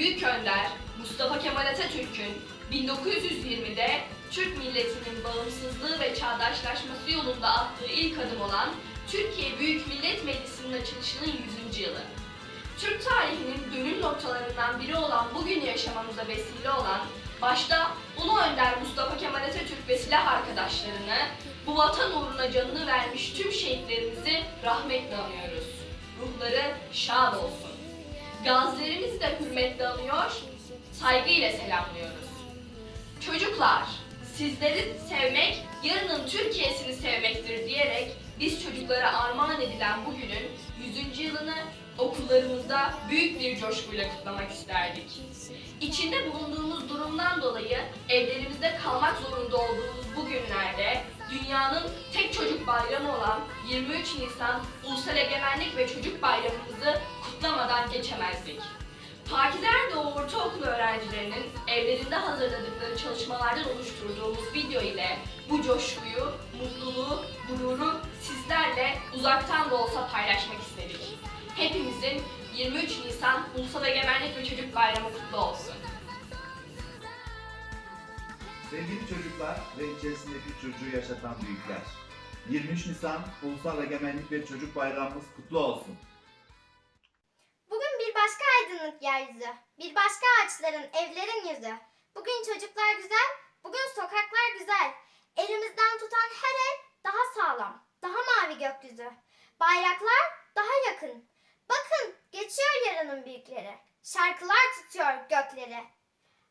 Büyük Önder Mustafa Kemal Atatürk'ün 1920'de Türk milletinin bağımsızlığı ve çağdaşlaşması yolunda attığı ilk adım olan Türkiye Büyük Millet Meclisi'nin açılışının 100. yılı. Türk tarihinin dönüm noktalarından biri olan bugün yaşamamıza vesile olan başta Ulu Önder Mustafa Kemal Atatürk ve silah arkadaşlarını bu vatan uğruna canını vermiş tüm şehitlerimizi rahmetle anıyoruz. Ruhları şad olsun. Gazilerimizi de hürmetle anıyor, saygıyla selamlıyoruz. Çocuklar, sizleri sevmek, yarının Türkiye'sini sevmektir diyerek biz çocuklara armağan edilen bugünün 100. yılını okullarımızda büyük bir coşkuyla kutlamak isterdik. İçinde bulunduğumuz durumdan dolayı evlerimizde kalmak zorunda olduğumuz bu günlerde dünyanın tek çocuk bayramı olan 23 Nisan Ulusal Egemenlik ve Çocuk Bayramımızı kutlamadan geçemezdik. Pakize Erdoğu Ortaokulu öğrencilerinin evlerinde hazırladıkları çalışmalardan oluşturduğumuz video ile bu coşkuyu, mutluluğu, gururu sizlerle uzaktan da olsa paylaşmak istedik. Hepimizin 23 Nisan Ulusal Egemenlik ve Çocuk Bayramı kutlu olsun. Sevgili çocuklar ve içerisindeki çocuğu yaşatan büyükler. 23 Nisan Ulusal Egemenlik ve Çocuk Bayramımız kutlu olsun. Aydınlık yeryüzü, bir başka ağaçların, evlerin yüzü. Bugün çocuklar güzel, bugün sokaklar güzel. Elimizden tutan her el daha sağlam, daha mavi gökyüzü. Bayraklar daha yakın. Bakın geçiyor yarının büyükleri. Şarkılar tutuyor gökleri.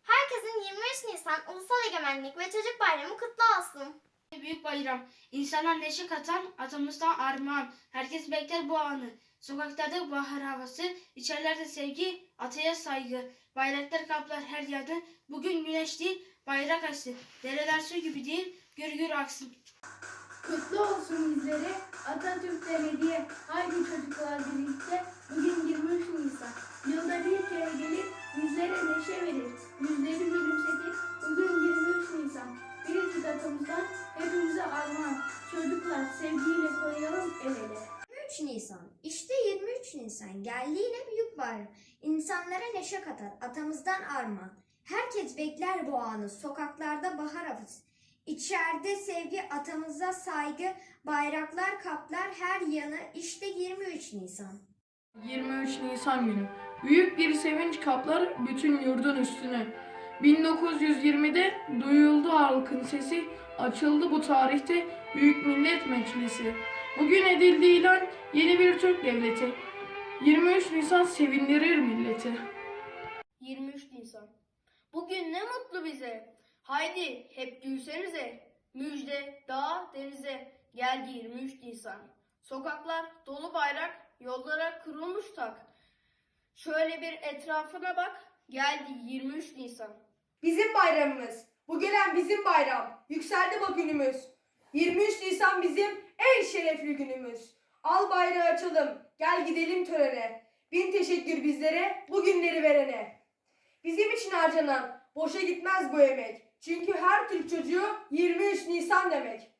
Herkesin 23 Nisan Ulusal Egemenlik ve Çocuk Bayramı kutlu olsun. Büyük bayram. İnsanlar neşe katan atamızdan armağan. Herkes bekler bu anı. Sokaklarda bahar havası, içerlerde sevgi, ataya saygı. Bayraklar kaplar her yerde. Bugün güneş değil, bayrak açsın. Dereler su gibi değil, gür gür aksın. Kutlu olsun bizlere Atatürk'ten hediye. Haydi çocuklar birlikte bugün Neşe katar. Atamızdan armağan. Herkes bekler bu anı. Sokaklarda bahar havası. İçeride sevgi, atamıza saygı. Bayraklar kaplar her yanı. İşte 23 Nisan. 23 Nisan günü. Büyük bir sevinç kaplar bütün yurdun üstüne. 1920'de duyuldu halkın sesi, açıldı bu tarihte Büyük Millet Meclisi. Bugün edildi ilan yeni bir Türk devleti. 23 Nisan sevindirir milleti. 23 Nisan. Bugün ne mutlu bize. Haydi hep gülsenize. Müjde dağa denize. Geldi 23 Nisan. Sokaklar dolu bayrak, yollara kurulmuş tak. Şöyle bir etrafına bak. Geldi 23 Nisan. Bizim bayramımız. Bu gelen bizim bayram. Yükseldi bak günümüz. 23 Nisan bizim en şerefli günümüz. Al bayrağı açalım. Gel gidelim törene. Bin teşekkür bizlere bu günleri verene. Bizim için harcanan boşa gitmez bu emek. Çünkü her Türk çocuğu 23 Nisan demek.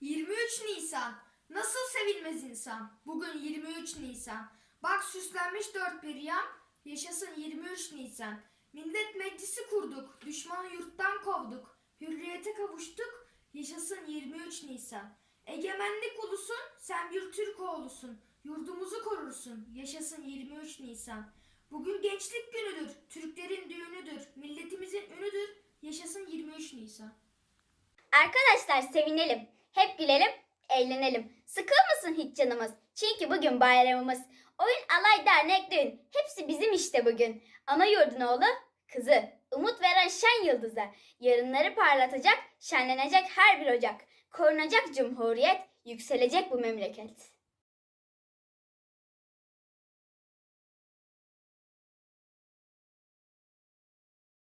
23 Nisan. Nasıl sevilmez insan? Bugün 23 Nisan. Bak süslenmiş dört bir yan. Yaşasın 23 Nisan. Millet meclisi kurduk. Düşmanı yurttan kovduk. Hürriyete kavuştuk. Yaşasın 23 Nisan. Egemenlik ulusun. Sen bir Türk oğlusun. Yurdumuzu korursun. Yaşasın 23 Nisan. Bugün gençlik günüdür. Türklerin düğünüdür. Milletimizin ünüdür. Yaşasın 23 Nisan. Arkadaşlar sevinelim. Hep gülelim, eğlenelim. Sıkılmasın hiç canımız. Çünkü bugün bayramımız. Oyun, alay, dernek, düğün. Hepsi bizim işte bugün. Ana yurdun oğlu, kızı. Umut veren şen yıldızı. Yarınları parlatacak, şenlenecek her bir ocak. Korunacak cumhuriyet, yükselecek bu memleket.